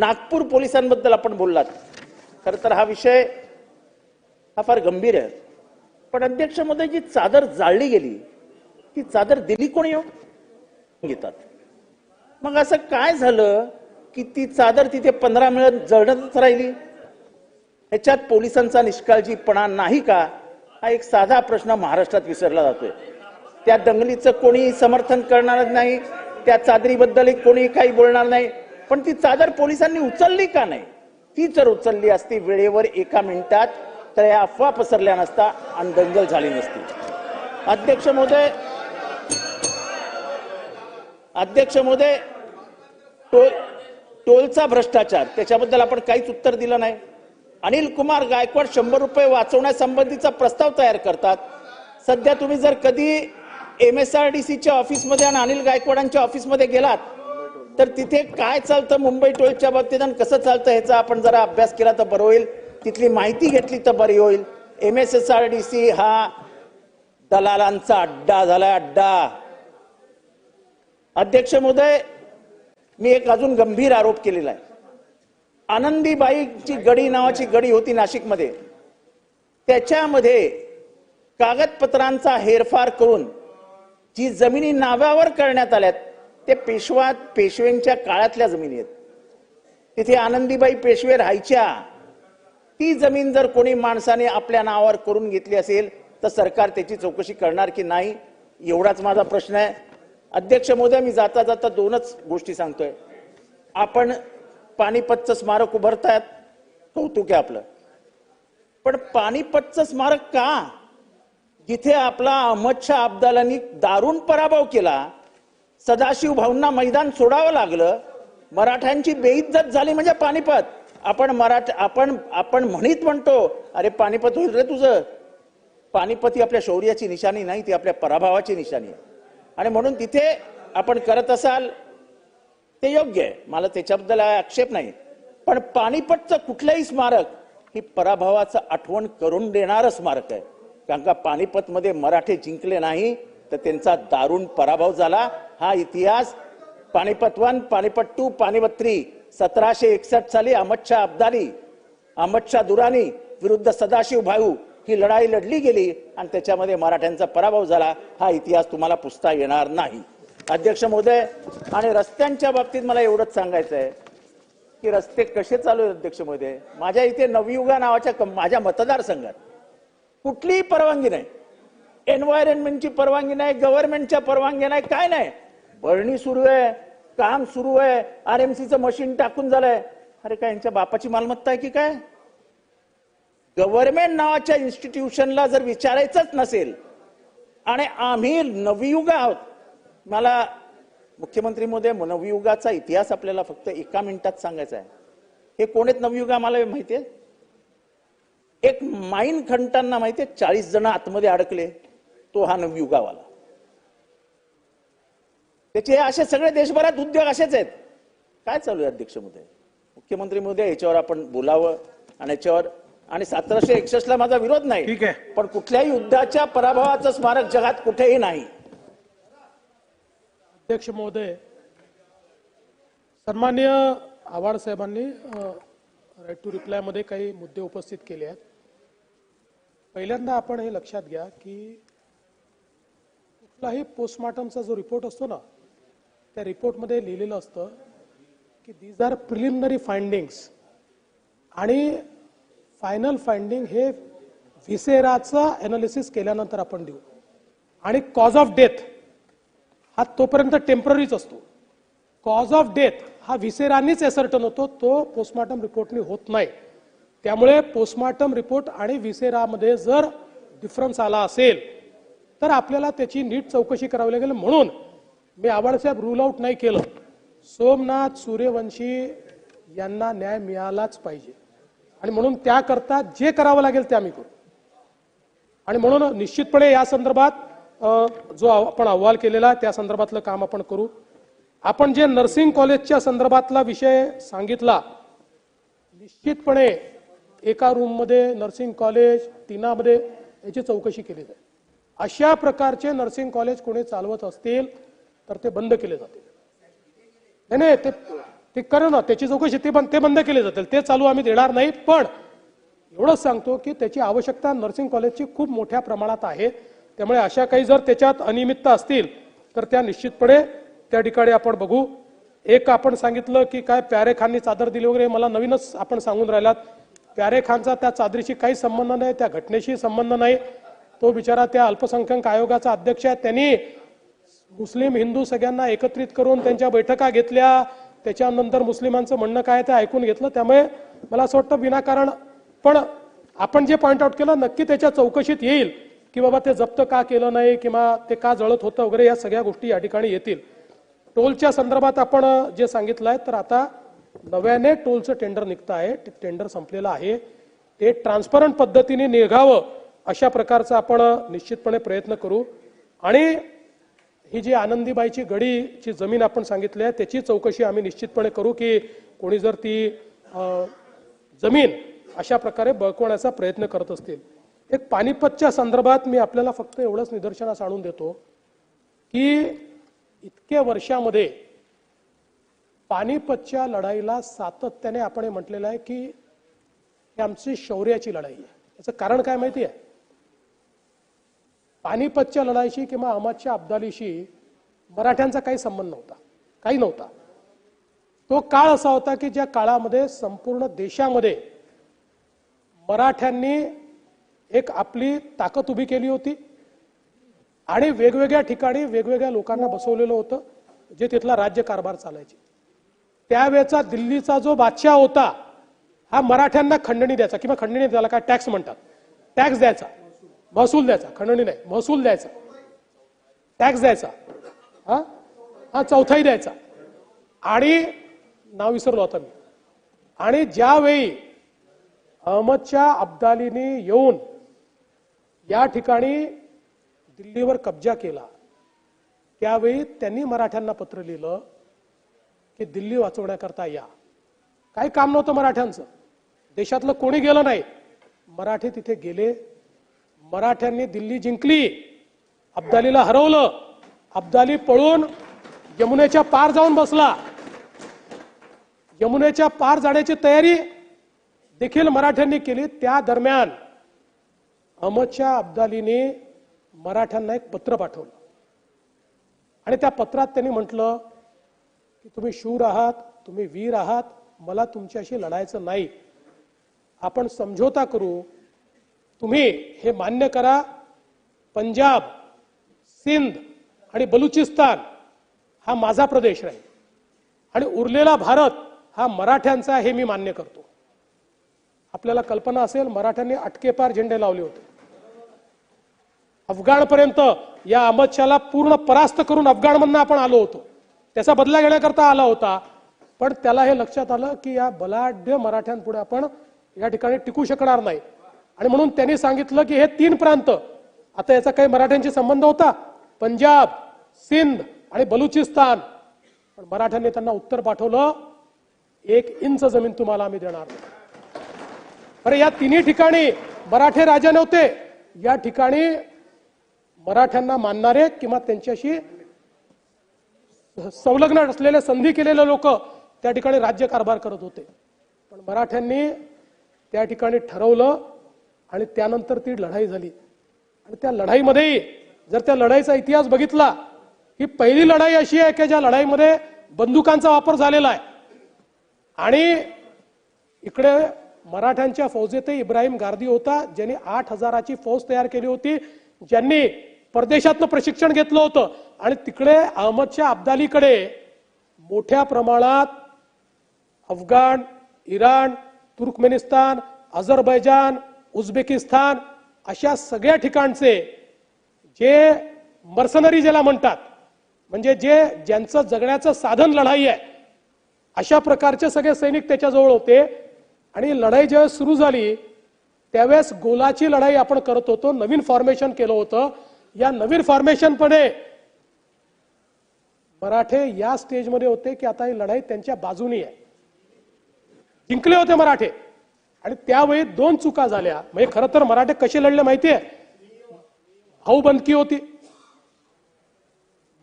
नागपूर पोलिसांबद्दल आपण बोललात. खरं तर हा विषय हा फार गंभीर आहे. पण अध्यक्षामध्ये जी चादर जाळली गेली ती चादर दिली कोणी हो घेतात. मग असं काय झालं की ती चादर तिथे पंधरा मिळत जळतच राहिली? ह्याच्यात पोलिसांचा निष्काळजीपणा नाही का? हा एक साधा प्रश्न महाराष्ट्रात विसरला जातोय. त्या दंगलीचं कोणी समर्थन करणार नाही त्या चादरीबद्दल कोणी काही बोलणार नाही. पण ती चादर पोलिसांनी उचलली का नाही? ती जर उचलली असती वेळेवर एका मिनिटात तर या अफवा पसरल्या नसता आणि दंगल झाली नसती. अध्यक्ष महोदय अध्यक्ष महोदय टोल टोलचा भ्रष्टाचार त्याच्याबद्दल आपण काहीच उत्तर दिलं नाही. अनिल कुमार गायकवाड शंभर रुपये वाचवण्यासंबंधीचा प्रस्ताव तयार करतात. सध्या तुम्ही जर कधी एम एस आर डी सीच्या ऑफिसमध्ये आणि अनिल गायकवाडांच्या ऑफिसमध्ये गेलात तर तिथे काय चालतं मुंबई टोळच्या बाबतीत आणि कसं चालतं ह्याचा आपण जरा अभ्यास केला तर बरं होईल. तिथली माहिती घेतली तर बरी होईल. M S S R D C हा दलालांचा अड्डा झालाय अड्डा. अध्यक्ष महोदय मी एक अजून गंभीर आरोप केलेला आहे. आनंदीबाईची गडी नावाची गडी होती नाशिकमध्ये. त्याच्यामध्ये कागदपत्रांचा हेरफार करून जी जमिनी नावावर करण्यात आल्यात ते पेशवात पेशव्यांच्या काळातल्या जमिनी आहेत. तिथे आनंदीबाई पेशवे राहायच्या. ती जमीन जर कोणी माणसाने आपल्या नावावर करून घेतली असेल तर सरकार त्याची चौकशी करणार की नाही एवढाच माझा प्रश्न आहे. अध्यक्ष महोदय मी जाता जाता दोनच गोष्टी सांगतोय. आपण पानिपतचं स्मारक उभारतायत कौतुक आहे आपलं. पण पानिपतचं स्मारक का? जिथे आपला अहमद शाह अब्दालांनी दारुण पराभव केला सदाशिव भाऊंना मैदान सोडावं लागलं. मराठ्यांची बेइज्जत झाली म्हणजे पानिपत. आपण मराठ आपण आपण म्हणीत म्हणतो अरे पानिपत होईल रे तुझं. पानिपत ही आपल्या शौर्याची निशाणी नाही ती आपल्या पराभवाची निशाणी आहे. आणि म्हणून तिथे आपण करत असाल ते योग्य आहे. मला त्याच्याबद्दल आक्षेप नाही. पण पानिपतचं कुठलंही स्मारक ही पराभवाचं आठवण करून देणारं स्मारक आहे. कारण का पानिपतमध्ये मराठे जिंकले नाही तर त्यांचा दारुण पराभव झाला. हा इतिहास Panipat one Panipat two Panipat three सतराशे एकसष्ट साली अहमद शाह अब्दाली अहमद शाह दुरानी विरुद्ध सदाशिव भाऊ ही लढाई लढली गेली आणि त्याच्यामध्ये मराठ्यांचा पराभव झाला. हा इतिहास तुम्हाला पुसता येणार नाही. अध्यक्ष महोदय आणि रस्त्यांच्या बाबतीत मला एवढंच सांगायचं आहे की रस्ते कसे चालू आहेत अध्यक्ष महोदय? माझ्या इथे नवयुगा नावाच्या माझ्या मतदारसंघात कुठलीही परवानगी नाही. एन्व्हायरमेंटची परवानगी नाही गव्हर्नमेंटच्या परवानगी नाही काय नाही. भरणी सुरू आहे काम सुरू आहे आर एम सीचं मशीन टाकून झालंय. अरे काय यांच्या बापाची मालमत्ता आहे की काय? गव्हर्नमेंट नावाच्या इन्स्टिट्यूशनला जर विचारायचंच नसेल आणि आम्ही नवयुग आहोत मला मुख्यमंत्री मोदय नवयुगाचा इतिहास आपल्याला फक्त एका मिनिटात सांगायचा आहे. हे कोण आहेत नवयुग आम्हाला माहिती आहे? एक माईन खंटांना माहितीये चाळीस जण आतमध्ये अडकले तो हा नवयुगावाला. त्याचे असे सगळे देशभरात उद्योग असेच आहेत. काय चालू आहे अध्यक्ष मोदय मुख्यमंत्री मोदय याच्यावर आपण बोलावं आणि याच्यावर आणि सतराशे एकसष्ट ला माझा विरोध नाही. ठीक आहे. पण कुठल्याही युद्धाच्या पराभवाचं स्मारक जगात कुठेही नाही. अध्यक्ष महोदय सन्मान्य आव्हाड साहेबांनी राईट टू रिप्लायमध्ये काही मुद्दे उपस्थित केले आहेत. पहिल्यांदा आपण हे लक्षात घ्या की कुठलाही पोस्टमॉर्टमचा जो रिपोर्ट असतो ना त्या रिपोर्टमध्ये लिहिलेलं असतं की दीज आर प्रिलिमिनरी फाइंडिंग्स आणि फायनल फाइंडिंग हे व्हिसेराचं ॲनालिसिस केल्यानंतर आपण देऊ. आणि कॉज ऑफ डेथ हा तोपर्यंत टेम्पररीच असतो. कॉज ऑफ डेथ हा विसेरांनीच एसर्टन होतो तो पोस्टमॉर्टम रिपोर्टनी होत नाही. त्यामुळे पोस्टमॉर्टम रिपोर्ट आणि विसेरामध्ये जर डिफरन्स आला असेल तर आपल्याला त्याची नीट चौकशी करावी लागेल म्हणून मी आबाळसाहेब रूल आउट नाही केलं. सोमनाथ सूर्यवंशी यांना न्याय मिळालाच पाहिजे. आणि म्हणून त्याकरता जे करावं लागेल ते आम्ही करू. आणि म्हणून निश्चितपणे या संदर्भात जो आपण अहवाल केलेला त्या संदर्भातलं काम आपण करू. आपण जे नर्सिंग कॉलेजच्या संदर्भातला विषय सांगितला निश्चितपणे एका रूममध्ये नर्सिंग कॉलेज तिनामध्ये याची चौकशी केली जाईल. अशा प्रकारचे नर्सिंग कॉलेज कोणी चालवत असतील तर ते बंद केले जातील. नाही नाही ते ते करा ना त्याची चौकशी ते बंद ते बंद केले जातील. ते चालू आम्ही देणार नाही पण एवढंच सांगतो की त्याची आवश्यकता नर्सिंग कॉलेजची खूप मोठ्या प्रमाणात आहे. त्यामुळे अशा काही जर त्याच्यात अनियमितता असतील तर त्या निश्चितपणे त्या ठिकाणी आपण बघू. एक आपण सांगितलं की काय प्यारे खाननी चादर दिली वगैरे मला नवीनच आपण सांगून राहिलात. प्यारे खानचा त्या चादरीशी काही संबंध नाही त्या घटनेशी संबंध नाही. तो बिचारा त्या अल्पसंख्याक आयोगाचा अध्यक्ष आहे. त्यांनी मुस्लिम हिंदू सगळ्यांना एकत्रित करून त्यांच्या बैठका घेतल्या. त्याच्यानंतर मुस्लिमांचं म्हणणं काय ते ऐकून घेतलं. त्यामुळे मला असं वाटतं विनाकारण. पण आपण जे पॉईंट आउट केलं नक्की त्याच्या चौकशीत येईल की बाबा ते जप्त का केलं नाही किंवा ते का जळत होतं वगैरे या सगळ्या गोष्टी या ठिकाणी येतील. टोलच्या संदर्भात आपण जे सांगितलं आहे तर आता नव्याने टोलचं टेंडर निघतं आहे. टेंडर संपलेलं आहे. ते ट्रान्सपरंट पद्धतीने निघावं अशा प्रकारचा आपण निश्चितपणे प्रयत्न करू. आणि ही जी आनंदीबाईची गडीची जमीन आपण सांगितली आहे त्याची चौकशी आम्ही निश्चितपणे करू की कोणी जर ती जमीन अशा प्रकारे बळकवण्याचा प्रयत्न करत असतील. एक पानिपतच्या संदर्भात मी आपल्याला फक्त एवढंच निदर्शनास आणून देतो की इतक्या वर्षामध्ये पानिपतच्या लढाईला सातत्याने आपण म्हटलेलं आहे की ही आमची शौर्याची लढाई आहे. याचं कारण काय माहिती आहे? पानिपतच्या लढाईशी किंवा अहमदच्या अब्दालीशी मराठ्यांचा काही संबंध नव्हता. काही नव्हता. तो काळ असा होता की ज्या काळामध्ये संपूर्ण देशामध्ये मराठ्यांनी एक आपली ताकद उभी केली होती आणि वेगवेगळ्या ठिकाणी वेगवेगळ्या लोकांना बसवलेलं होतं जे तिथला राज्य कारभार चालायचे. त्यावेळेचा दिल्लीचा जो बादशाह होता हा मराठ्यांना खंडणी द्यायचा किंवा खंडणी द्यायला काय टॅक्स म्हणतात. टॅक्स द्यायचा. महसूल द्यायचा खंडणी नाही महसूल द्यायचा. टॅक्स द्यायचा. हा? हा चौथाही द्यायचा. आणि नाव विसरलो आता मी. आणि ज्यावेळी अहमदच्या अब्दालीने येऊन या ठिकाणी दिल्लीवर कब्जा केला त्यावेळी त्यांनी मराठ्यांना पत्र लिहिलं की दिल्ली वाचवण्याकरता या. काही काम नव्हतं मराठ्यांचं. देशातलं कोणी गेलं नाही. मराठी तिथे गेले. मराठ्यांनी दिल्ली जिंकली अब्दालीला हरवलं अब्दाली पळून यमुनेच्या पार जाऊन बसला. यमुनेच्या पार जाण्याची तयारी देखील मराठ्यांनी केली. त्या दरम्यान अहमदच्या अब्दालीने मराठ्यांना एक पत्र पाठवलं. आणि त्या पत्रात त्यांनी म्हटलं की तुम्ही शूर आहात तुम्ही वीर आहात मला तुमच्याशी लढायचं नाही. आपण समझोता करू तुम्ही हे मान्य करा. पंजाब सिंध आणि बलुचिस्तान हा माझा प्रदेश राहील. आणि उरलेला भारत हा मराठ्यांचा हे मी मान्य करतो. आपल्याला कल्पना असेल मराठ्यांनी अटकेपार झेंडे लावले होते. अफगाणपर्यंत या अहमदशाला पूर्ण परास्त करून अफगाणमधनं आपण आलो होतो. त्याचा बदला घेण्याकरता आला होता. पण त्याला हे लक्षात आलं की या बलाढ्य मराठ्यांपुढे आपण या ठिकाणी टिकू शकणार नाही. आणि म्हणून त्यांनी सांगितलं की हे तीन प्रांत आता याचा काही मराठ्यांशी संबंध होता. पंजाब सिंध आणि बलुचिस्तान. पण मराठ्यांनी त्यांना उत्तर पाठवलं एक इंच जमीन तुम्हाला आम्ही देणार अरे या तिन्ही ठिकाणी मराठे राजा नव्हते. या ठिकाणी मराठ्यांना मानणारे किंवा त्यांच्याशी संलग्न असलेले संधी केलेले लोक त्या ठिकाणी राज्य कारभार करत होते. पण मराठ्यांनी त्या ठिकाणी ठरवलं आणि त्यानंतर ती लढाई झाली. आणि त्या लढाईमध्येही जर त्या लढाईचा इतिहास बघितला ही पहिली लढाई अशी आहे की ज्या लढाईमध्ये बंदुकांचा वापर झालेला आहे. आणि इकडे मराठ्यांच्या फौजेतही इब्राहिम गार्दी होता ज्यांनी आठ हजाराची फौज तयार केली होती ज्यांनी परदेशातनं प्रशिक्षण घेतलं होतं. आणि तिकडे अहमदच्या अब्दालीकडे मोठ्या प्रमाणात Afghan Iran Turkmenistan Azerbaijan Uzbekistan अशा सगळ्या ठिकाणचे जे मर्सनरी ज्याला म्हणतात म्हणजे जे ज्यांचं जगण्याचं साधन लढाई आहे अशा प्रकारचे सगळे सैनिक त्याच्याजवळ होते. आणि लढाई ज्यावेळेस सुरू झाली त्यावेळेस गोलाची लढाई आपण करत होतो नवीन फॉर्मेशन केलं होतं. या नवीन फॉर्मेशनपणे मराठे या स्टेजमध्ये होते की आता ही लढाई त्यांच्या बाजूनी आहे. जिंकले होते मराठे. आणि त्यावेळी दोन चुका झाल्या. म्हणजे खरं तर मराठे कसे लढले माहितीये? भाऊबंदकी होती.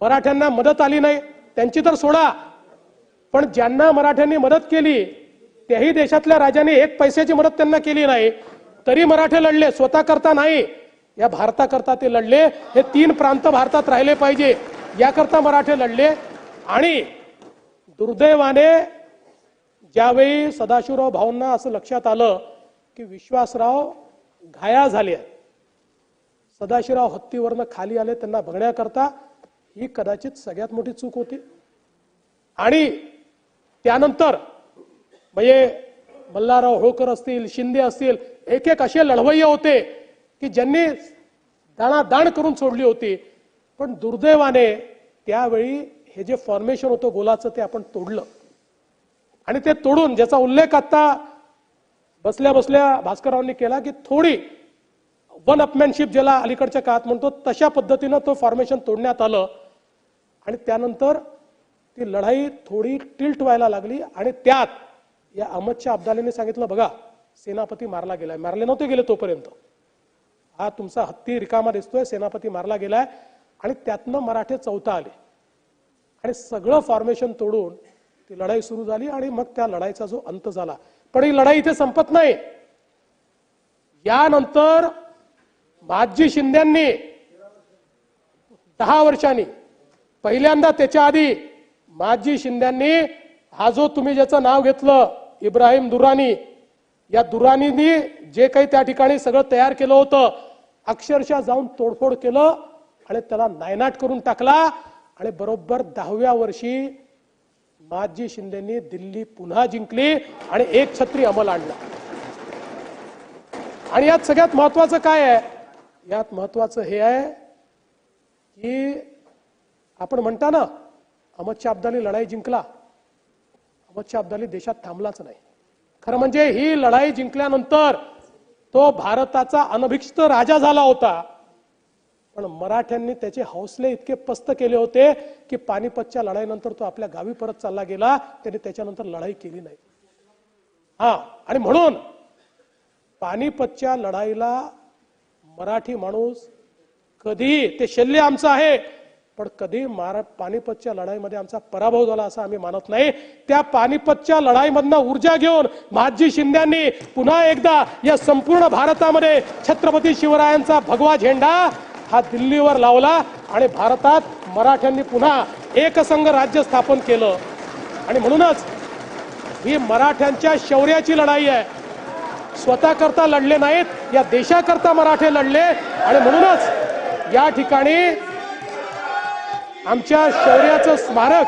मराठ्यांना मदत आली नाही. त्यांची तर सोडा. पण ज्यांना मराठ्यांनी मदत केली त्याही देशातल्या राजाने एक पैशाची मदत त्यांना केली नाही. तरी मराठे लढले स्वतः करता नाही. या भारताकरता ते लढले. हे तीन प्रांत भारतात राहिले पाहिजे. याकरता मराठे लढले. आणि दुर्दैवाने ज्यावेळी सदाशिवराव भाऊंना असं लक्षात आलं की विश्वासराव घाया झाले आहेत सदाशिवराव हत्तीवरनं खाली आले त्यांना बघण्याकरता ही कदाचित सगळ्यात मोठी चूक होती. आणि त्यानंतर म्हणजे मल्हारराव होळकर असतील शिंदे असतील एक एक असे लढवय्य होते की ज्यांनी दाणादाण करून सोडली होती. पण दुर्दैवाने त्यावेळी हे जे फॉर्मेशन होतं गोलाचं ते आपण तोडलं. आणि ते तोडून ज्याचा उल्लेख आता बसल्या बसल्या भास्कररावांनी केला की थोडी वन अपमॅनशिप ज्याला अलीकडच्या काळात म्हणतो तशा पद्धतीनं तो फॉर्मेशन तोडण्यात आलं. आणि त्यानंतर ती लढाई थोडी टिल्ट व्हायला लागली आणि त्यात या अहमदच्या अब्दालीने सांगितलं बघा सेनापती मारला गेलाय. मारले नव्हते गेले तोपर्यंत. हा तुमचा हत्ती रिकामा दिसतोय सेनापती मारला गेलाय. आणि त्यातनं मराठे चौथा आले. आणि सगळं फॉर्मेशन तोडून ती लढाई सुरू झाली आणि मग त्या लढाईचा जो अंत झाला. पण ही लढाई इथे संपत नाही. यानंतर माजी शिंद्यांनी दहा वर्षांनी पहिल्यांदा त्याच्या आधी माजी शिंद्यांनी हा जो तुम्ही ज्याचं नाव घेतलं इब्राहिम दुरानी या दुरानीनी जे काही त्या ठिकाणी सगळं तयार केलं होतं अक्षरशः जाऊन तोडफोड केलं आणि त्याला नायनाट करून टाकला आणि बरोबर दहाव्या वर्षी माजी शिंदेनी दिल्ली पुन्हा जिंकली आणि एक छत्री अंमल आणला. आणि यात सगळ्यात महत्वाचं काय आहे? यात महत्वाचं हे आहे की आपण म्हणता ना अहमद शाह अब्दाली लढाई जिंकला. अहमद शाह अब्दाली देशात थांबलाच नाही. खरं म्हणजे ही लढाई जिंकल्यानंतर तो भारताचा अनभिक्षित राजा झाला होता. पण मराठ्यांनी त्याचे हौसले इतके पस्त केले होते की पानिपतच्या लढाईनंतर तो आपल्या गावी परत चालला गेला. त्याने त्याच्यानंतर लढाई केली नाही. हा आणि म्हणून पानिपतच्या लढाईला मराठी माणूस कधी ते शल्य आमचं आहे पण कधी मारा पानिपतच्या लढाईमध्ये आमचा पराभव झाला असं आम्ही मानत नाही. त्या पानिपतच्या लढाईमधनं ऊर्जा घेऊन महाजी शिंद्यांनी पुन्हा एकदा या संपूर्ण भारतामध्ये छत्रपती शिवरायांचा भगवा झेंडा हा दिल्लीवर लावला आणि भारतात मराठ्यांनी पुन्हा एकसंघ राज्य स्थापन केलं. आणि म्हणूनच ही मराठ्यांच्या शौर्याची लढाई आहे. स्वतःकरता लढले नाहीत या देशाकरता मराठे लढले. आणि म्हणूनच या ठिकाणी आमच्या शौर्याचं स्मारक